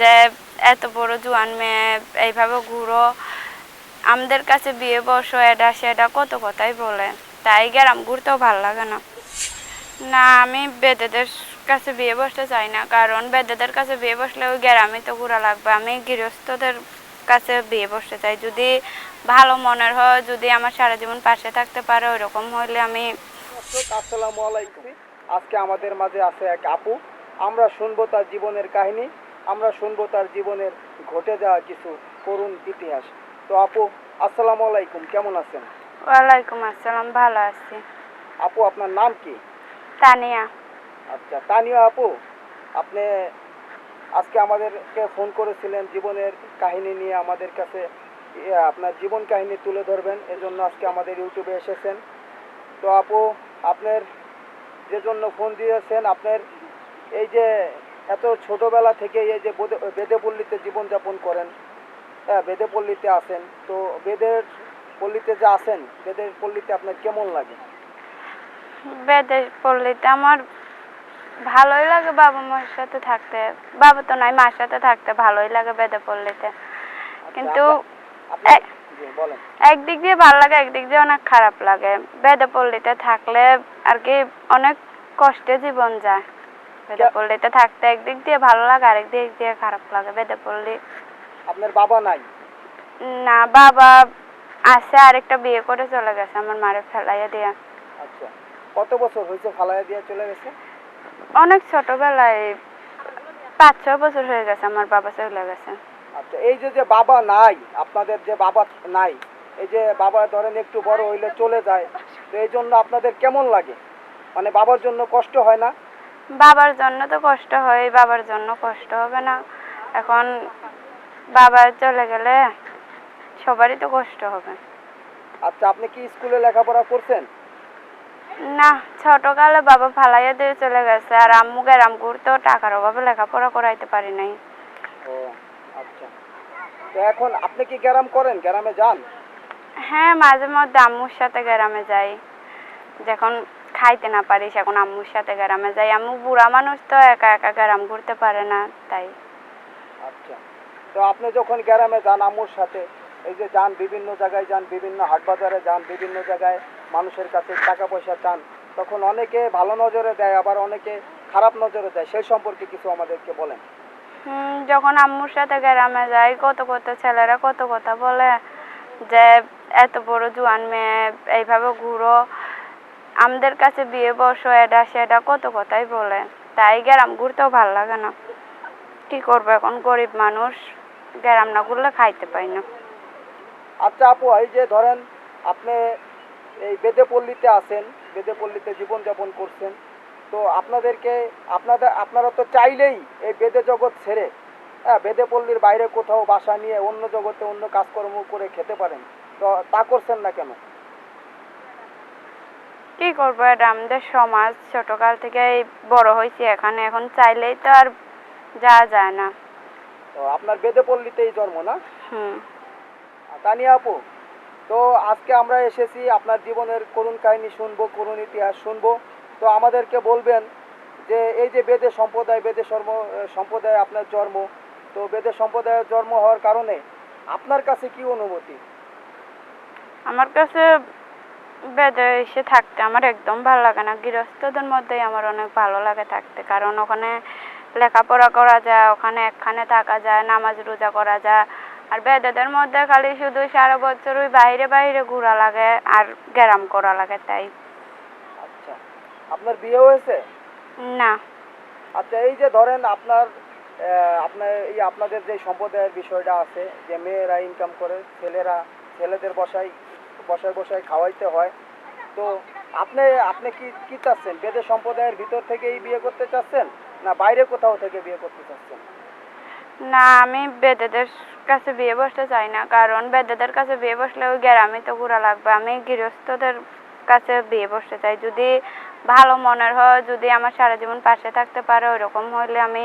যে এত বড় জোয়ান মেয়ে, এইভাবে ঘুরো। আমাদের কাছে বিয়ে বসো, এটা সেটা কত কথাই বলে। তাই গ্রাম ঘুরতেও ভালো লাগে না। না, আমি বেদেদের কাছে বিয়ে বসতে চাই না, কারণ বেদেদের কাছে বিয়ে বসলে ওই গ্রামে তো ঘোরা লাগবে। আমি গৃহস্থদের কাছে বিয়ে বসতে চাই। যদি ভালো মনের হয়, যদি আমার সারা জীবন পাশে থাকতে পারে, ওইরকম হইলে আমি আসসালামু আলাইকুম। আজকে আমাদের মাঝে আছে এক আপু। আমরা শুনব তার জীবনের কাহিনী। আমরা শুনব তার জীবনের ঘটে যাওয়া কিছু করুণ ইতিহাস। তো আপু আসসালামু আলাইকুম কেমন আছেন? ওয়ালাইকুম আসসালাম ভালো আছি। আপু আপনার নাম কি? তানিয়া। আচ্ছা তানিয়া আপু আপনি আজকে আমাদেরকে ফোন করেছিলেন জীবনের কাহিনী নিয়ে আমাদের কাছে ইয়ে, আপনার জীবন কাহিনী তুলে ধরবেন এজন্য আজকে আমাদের ইউটিউবে এসেছেন। তো আপু আপনার যে জন্য ফোন দিয়েছেন আপনার এই যে এত ছোটবেলা থেকে এই যে বেদে- বেদেপল্লীতে জীবনযাপন করেন হ্যাঁ বেদেপল্লীতে আসেন তো বেদের পল্লীতে যে আসেন বেদের পল্লীতে আপনার কেমন লাগে? বেদের পল্লীতে আমার ভালোই লাগে বাবা মার সাথে থাকতে। বাবা তো নাই মার সাথে থাকতে ভালোই লাগে বেদে পল্লীতে। আচ্ছা, কিন্তু একদিক দিয়ে ভালো লাগে একদিক দিয়ে অনেক খারাপ লাগে। বেদে পল্লীতে থাকলে আর কি অনেক কষ্টে জীবন যায়। বেদে কে- পল্লীতে থাকতে একদিক দিয়ে ভালো লাগে আরেক দিক দিয়ে খারাপ লাগে বেদে পল্লী আপনার বাবা নাই? না বাবা আছে আরেকটা বিয়ে করে চলে গেছে আমার মারে ফেলাইয়া দিয়া। আচ্ছা। কত বছর হয়েছে ফালাইয়া দিয়ে চলে গেছে? অনেক ছোটবেলায় পাঁচ ছয় বছর হয়ে গেছে আমার বাবা চলে গেছে। আচ্ছা এই যে যে বাবা নাই আপনাদের যে বাবা নাই এই যে বাবা ধরেন একটু বড় হইলে চলে যায় তো এই জন্য আপনাদের কেমন লাগে? মানে বাবার জন্য কষ্ট হয় না? বাবার জন্য তো কষ্ট হয় বাবার জন্য কষ্ট হবে না। এখন বাবা চলে গেলে সবারই তো কষ্ট হবে। আচ্ছা আপনি কি স্কুলে লেখাপড়া করছেন? না ছোটকালে বাবা ফালাইয়া দিয়ে চলে গেছে আর আম্মু গ্রাম ঘুরতেও টাকার অভাবে লেখাপড়া করাইতে পারি নাই। ও আচ্ছা। তো এখন আপনি কি গ্যারাম করেন? গ্রামে যান? হ্যাঁ মাঝে মধ্যে আম্মুর সাথে গ্রামে যাই। যখন খাইতে না পারি এখন আম্মুর সাথে গ্রামে যাই। আম্মু বুড়া মানুষ তো একা একা গ্রাম ঘুরতে পারে না তাই। আচ্ছা। তো আপনি যখন গ্রামে যান আম্মুর সাথে এই যে যান বিভিন্ন জায়গায় যান বিভিন্ন হাট বাজারে যান বিভিন্ন জায়গায় মানুষের কাছে টাকা পয়সা চান তখন অনেকে ভালো নজরে দেয় আবার অনেকে খারাপ নজরে দেয়। সেই সম্পর্কে কিছু আমাদেরকে বলেন। হুম, যখন আম্মুর সাথে গ্রামে যাই কত কত ছেলেরা কত কথা বলে যে এত বড় জোয়ান মেয়ে এইভাবে ঘুরো আমাদের কাছে বিয়ে বসো এটা সেটা কত কথাই বলে। তাই গ্রাম ঘুরতেও ভালো লাগে না। কি করব এখন? গরিব মানুষ গ্রাম না ঘুরলে খাইতে পাই না। আচ্ছা আপু, এই যে ধরেন আপনি এই বেদেপল্লীতে আছেন, বেদেপল্লীতে জীবনযাপন করছেন, তো আপনাদেরকে, আপনাদের, আপনারা তো চাইলেই এই বেদে জগৎ ছেড়ে হ্যাঁ বেদেপল্লীর বাইরে কোথাও বাসা নিয়ে অন্য জগতে অন্য কাজকর্ম করে খেতে পারেন। তো তা করছেন না কেন? কি করব? এটা আমাদের সমাজ ছোটকাল থেকে বড় হয়েছি এখানে। এখন চাইলেই তো আর যাওয়া যায় না। তো আপনার বেদেপল্লীতেই জন্ম না? হুম। তানিয়া আপু তো আজকে আমরা এসেছি আপনার জীবনের করুণ কাহিনী শুনব করুণ ইতিহাস শুনব। তো আমাদেরকে বলবেন যে এই যে বেদে সম্প্রদায় বেদে সর্ম সম্প্রদায় আপনার জন্ম তো বেদে সম্প্রদায়ের জন্ম হওয়ার কারণে আপনার কাছে কি অনুভূতি? আমার কাছে বেদে এসে থাকতে আমার একদম ভালো লাগে না। গৃহস্থদের মধ্যেই আমার অনেক ভালো লাগে থাকতে। কারণ ওখানে লেখাপড়া করা যায় ওখানে একখানে থাকা যায় নামাজ রোজা করা যায়। আর বেদেদের মধ্যে খালি শুধু সারা বছর ওই বাইরে বাইরে ঘোরা লাগে আর গ্যারাম করা লাগে তাই। আচ্ছা আপনার বিয়ে হয়েছে? না। আচ্ছা এই যে ধরেন আপনার আপনার এই আপনাদের যে সম্প্রদায়ের বিষয়টা আছে যে মেয়েরা ইনকাম করে ছেলেরা ছেলেদের বসায় বসায় বসায় খাওয়াইতে হয়। তো আপনি আপনি কি কি চাচ্ছেন? বেদে সম্প্রদায়ের ভিতর থেকেই বিয়ে করতে চাচ্ছেন না বাইরে কোথাও থেকে বিয়ে করতে চাচ্ছেন? না, আমি বেদেদের কাছে বিয়ে বসতে চাই না, কারণ বেদেদের কাছে বিয়ে বসলে ওই গ্রামে তো ঘোরা লাগবে। আমি গৃহস্থদের কাছে বিয়ে বসতে চাই। যদি ভালো মনের হয়, যদি আমার সারা জীবন পাশে থাকতে পারে, ওইরকম হইলে আমি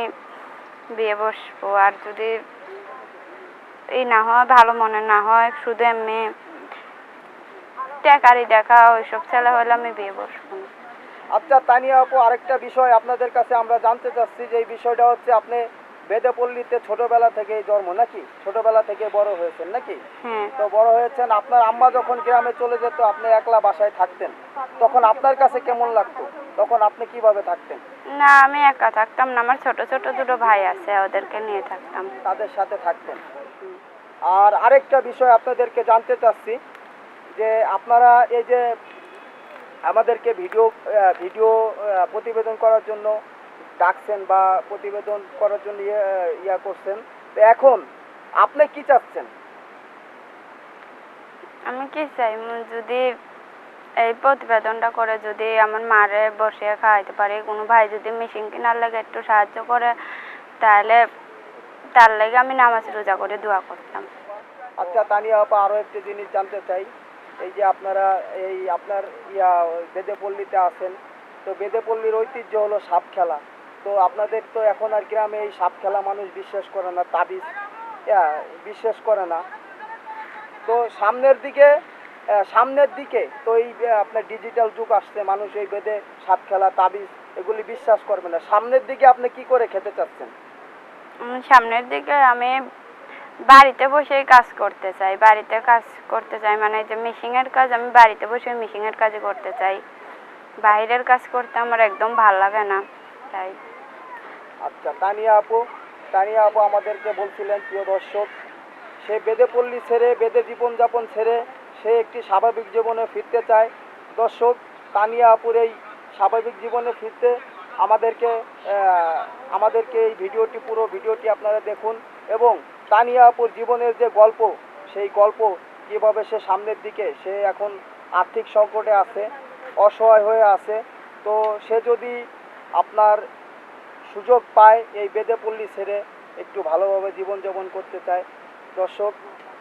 বিয়ে বসবো। আর যদি এই না হয়, ভালো মনে না হয়, শুধু এমনি টেকারি দেখা ওইসব ছেলে হলে আমি বিয়ে বসবো না। আচ্ছা তানিয়া আপু আরেকটা বিষয় আপনাদের কাছে আমরা জানতে চাচ্ছি যে এই বিষয়টা হচ্ছে আপনি বেদেপল্লীতে ছোটবেলা থেকেই জন্ম নাকি? ছোটবেলা থেকে বড় হয়েছেন নাকি? হ্যাঁ। তো বড় হয়েছেন আপনার আম্মা যখন গ্রামে চলে যেত আপনি একলা বাসায় থাকতেন তখন আপনার কাছে কেমন লাগতো? তখন আপনি কীভাবে থাকতেন? না আমি একা থাকতাম না আমার ছোট ছোট দুটো ভাই আছে ওদেরকে নিয়ে থাকতাম। তাদের সাথে থাকতেন। আর আরেকটা বিষয় আপনাদেরকে জানতে চাচ্ছি যে আপনারা এই যে আমাদেরকে ভিডিও ভিডিও প্রতিবেদন করার জন্য ডাকছেন বা প্রতিবেদন করার জন্য ইয়ে, ইয়া করছেন তো এখন আপনি কি চাচ্ছেন? আমি কি চাই? যদি এই প্রতিবেদনটা করে যদি আমার মারে বসে খাওয়াইতে পারি কোনো ভাই যদি মেশিন কেনার লাগে একটু সাহায্য করে তাহলে তার লাগে আমি নামাজ রোজা করে দোয়া করতাম। আচ্ছা তানিয়া আপা আরও একটি জিনিস জানতে চাই। এই যে আপনারা এই আপনার ইয়া, বেদেপল্লীতে আছেন, তো বেদেপল্লীর ঐতিহ্য হলো সাপ খেলা। তো আপনাদের তো এখন আর গ্রামে এই সাপ খেলা মানুষ বিশ্বাস করে না, তাবিজ বিশ্বাস করে না। তো সামনের দিকে সামনের দিকে তো এই আপনার ডিজিটাল যুগ আসছে, মানুষ এই বেদে সাপ খেলা, তাবিজ এগুলি বিশ্বাস করবে না। সামনের দিকে আপনি কি করে খেতে চাচ্ছেন? সামনের দিকে আমি বাড়িতে বসেই কাজ করতে চাই, বাড়িতে কাজ করতে চাই মানে যে মেশিনের কাজ, আমি বাড়িতে বসে মেশিনের কাজই করতে চাই। বাইরের কাজ করতে আমার একদম ভালো লাগে না, তাই। আচ্ছা তানিয়া আপু তানিয়া আপু আমাদেরকে বলছিলেন, প্রিয় দর্শক, সে বেদে পল্লী ছেড়ে, বেদে জীবনযাপন ছেড়ে, সে একটি স্বাভাবিক জীবনে ফিরতে চায়। দর্শক, তানিয়া আপুর এই স্বাভাবিক জীবনে ফিরতে আমাদেরকে আমাদেরকে এই ভিডিওটি, পুরো ভিডিওটি আপনারা দেখুন এবং তানিয়া আপুর জীবনের যে গল্প, সেই গল্প কীভাবে সে সামনের দিকে, সে এখন আর্থিক সংকটে আছে, অসহায় হয়ে আছে, তো সে যদি আপনার সুযোগ পায় এই বেদেপল্লী ছেড়ে একটু ভালোভাবে জীবনযাপন করতে চায়। দর্শক,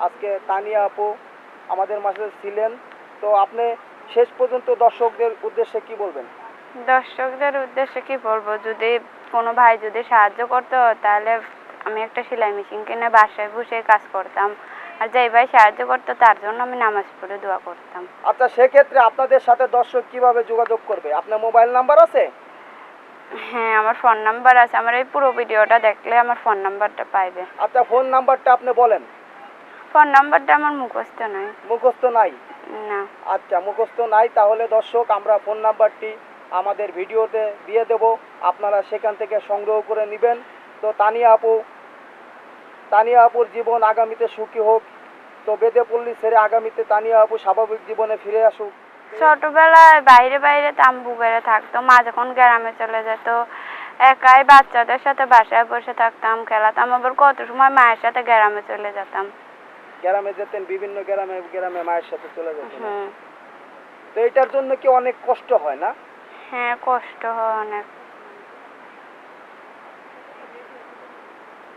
আজকে তানিয়া আপু আমাদের মাঝে ছিলেন, তো আপনি শেষ পর্যন্ত দর্শকদের উদ্দেশ্যে কি বলবেন? দর্শকদের উদ্দেশ্যে কি বলব? যদি কোনো ভাই যদি সাহায্য করতো তাহলে আমি একটা সেলাই মেশিন কিনে বাসায় বসে কাজ করতাম। আর যেই ভাই সাহায্য করতো তার জন্য আমি নামাজ পড়ে দোয়া করতাম। আচ্ছা সেক্ষেত্রে আপনাদের সাথে দর্শক কীভাবে যোগাযোগ করবে? আপনার মোবাইল নাম্বার আছে? হ্যাঁ আমার ফোন নাম্বার আছে। আমার এই পুরো ভিডিওটা দেখলে আমার ফোন নাম্বারটা পাইবে। আচ্ছা ফোন নাম্বারটা আপনি বলেন। ফোন নাম্বারটা আমার মুখস্থ নাই। মুখস্থ নাই? না। আচ্ছা মুখস্থ নাই। তাহলে দর্শক আমরা ফোন নাম্বারটি আমাদের ভিডিওতে দিয়ে দেব। আপনারা সেখান থেকে সংগ্রহ করে নেবেন। তো তানিয়া আপু তানিয়া আপুর জীবন আগামীতে সুখী হোক। তো বেদেপল্লী ছেড়ে আগামীতে তানিয়া আপু স্বাভাবিক জীবনে ফিরে আসুক। ছোটবেলায় বাইরে বাইরে তাম্বু বেড়ে থাকতো। মা যখন গ্রামে চলে যেত একাই বাচ্চাদের সাথে বাসায় বসে থাকতাম খেলাতাম। আবার কত সময় মায়ের সাথে গ্রামে চলে যেতাম। গ্রামে যেতেন বিভিন্ন গ্রামে গ্রামে মায়ের সাথে চলে যেতেন। তো এটার জন্য কি অনেক কষ্ট হয় না? হ্যাঁ কষ্ট হয় অনেক।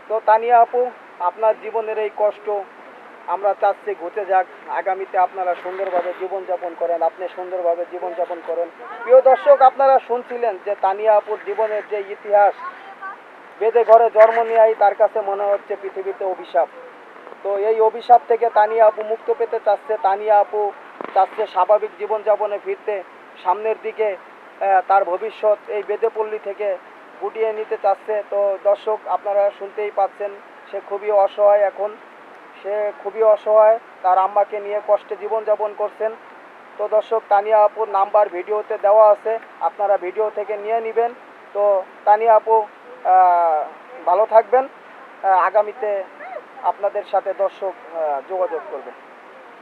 তো তানিয়া আপু, আপনার জীবনের এই কষ্ট আমরা চাচ্ছি ঘুচে যাক। আগামীতে আপনারা সুন্দরভাবে জীবনযাপন করেন, আপনি সুন্দরভাবে জীবনযাপন করেন। প্রিয় দর্শক, আপনারা শুনছিলেন যে তানিয়া আপুর জীবনের যে ইতিহাস, বেদে ঘরে জন্ম নেওয়াই তার কাছে মনে হচ্ছে পৃথিবীতে অভিশাপ। তো এই অভিশাপ থেকে তানিয়া আপু মুক্ত পেতে চাচ্ছে। তানিয়া আপু চাচ্ছে স্বাভাবিক জীবনযাপনে ফিরতে। সামনের দিকে তার ভবিষ্যৎ এই বেদেপল্লী থেকে গুটিয়ে নিতে চাচ্ছে। তো দর্শক, আপনারা শুনতেই পাচ্ছেন, সে খুবই অসহায় এখন। সে খুবই অসহায়, তার আম্মাকে নিয়ে কষ্টে জীবনযাপন করছেন। তো দর্শক, তানিয়া আপুর নাম্বার ভিডিওতে দেওয়া আছে, আপনারা ভিডিও থেকে নিয়ে নেবেন। তো তানিয়া আপু ভালো থাকবেন। আগামীতে আপনাদের সাথে দর্শক যোগাযোগ করবে